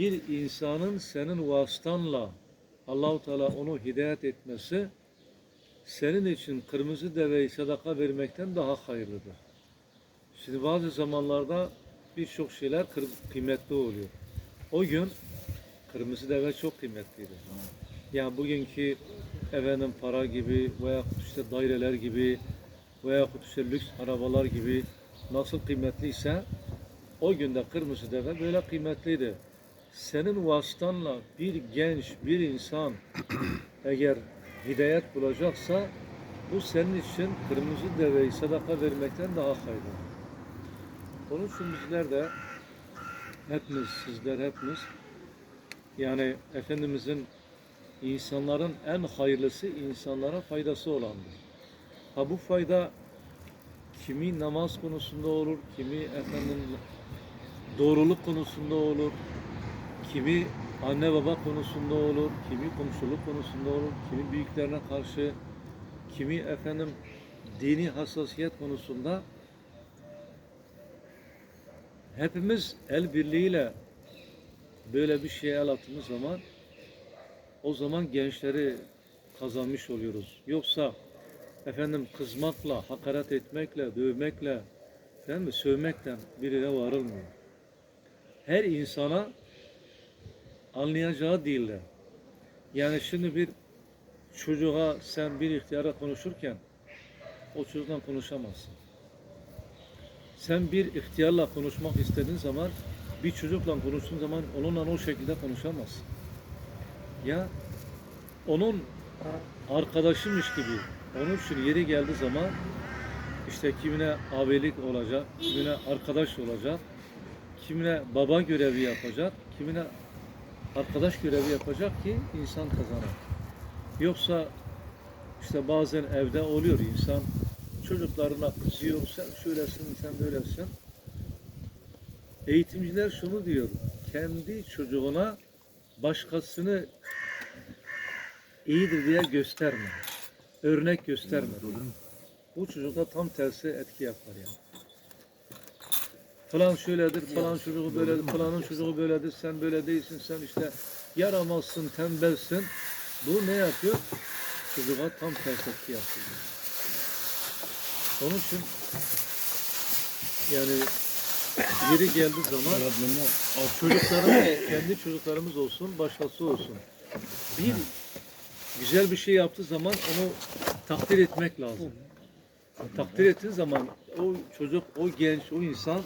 bir insanın senin vasıtanla Allahu Teala onu hidayet etmesi senin için kırmızı deveyi sadaka vermekten daha hayırlıdır. Şimdi bazı zamanlarda birçok şeyler kıymetli oluyor. O gün kırmızı deve çok kıymetliydi. Yani bugünkü efendim para gibi veya işte daireler gibi veya işte lüks arabalar gibi nasıl kıymetliyse o günde kırmızı deve böyle kıymetliydi. Senin vasıtanla bir genç, bir insan eğer hidayet bulacaksa bu senin için kırmızı deveyi sadaka vermekten daha hayırlı. Onun için bizler de hepimiz, sizler hepimiz yani Efendimizin insanların en hayırlısı insanlara faydası olandır. Ha bu fayda kimi namaz konusunda olur, kimi efendim doğruluk konusunda olur, kimi anne baba konusunda olur, kimi komşuluk konusunda olur, kimi büyüklerine karşı, kimi efendim dini hassasiyet konusunda hepimiz el birliğiyle böyle bir şeye el attığımız zaman o zaman gençleri kazanmış oluyoruz. Yoksa efendim kızmakla, hakaret etmekle, dövmekle, değil mi, sövmekten birine varılmıyor. Her insana anlayacağı dille. Yani şimdi bir çocuğa sen bir ihtiyara konuşurken o çocukla konuşamazsın. Sen bir ihtiyarla konuşmak istediğin zaman bir çocukla konuştuğun zaman onunla o şekilde konuşamazsın. Ya onun arkadaşıymış gibi onun için yeri geldiği zaman işte kimine abilik olacak, kimine arkadaş olacak, kimine baba görevi yapacak, kimine arkadaş görevi yapacak ki insan kazanır. Yoksa işte bazen evde oluyor insan çocuklarına kızıyor, sen şöylesin, sen böylesin. Eğitimciler şunu diyor, kendi çocuğuna başkasını iyidir diye gösterme. Örnek gösterme. Bu çocukta tam tersi etki yapar yani. Falan şöyledir, falan çocuğu böyledir, falanın çocuğu böyledir, sen böyle değilsin, sen işte yaramazsın, tembelsin. Bu ne yapıyor? Çocuğa tam tersi etki yapıyor. Onun için yani yeri geldiği zaman çocuklarımız, kendi çocuklarımız olsun, başkası olsun. Bir güzel bir şey yaptığı zaman onu takdir etmek lazım. Takdir ettiğin zaman o çocuk, o genç, o insan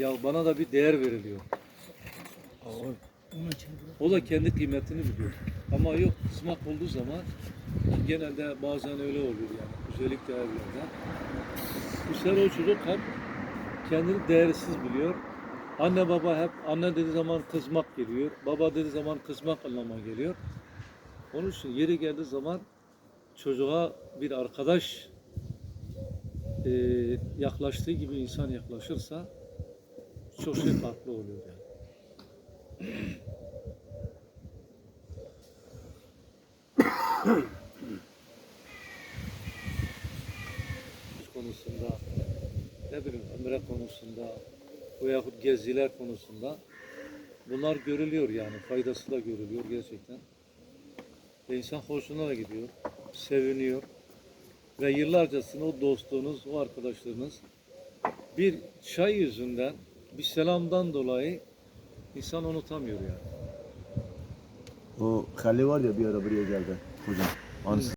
ya bana da bir değer veriliyor. O da kendi kıymetini biliyor. Ama yok kısmak olduğu zaman genelde bazen öyle oluyor yani. Özellikle evlerde. Bu sefer o çocuk hep kendini değersiz biliyor. Anne baba hep anne dediği zaman kızmak geliyor. Baba dediği zaman kızmak anlamına geliyor. Onun için yeri geldiği zaman çocuğa bir arkadaş e, yaklaştığı gibi insan yaklaşırsa çok şey farklı oluyor yani. konusunda ne bileyim ömre konusunda veyahut geziler konusunda bunlar görülüyor yani faydası da görülüyor gerçekten. Ve insan hoşuna da gidiyor, seviniyor ve yıllarca sizin o dostluğunuz, o arkadaşlarınız bir çay yüzünden, bir selamdan dolayı insan unutamıyor yani. O Halil var ya bir ara buraya geldi hocam. Anısı.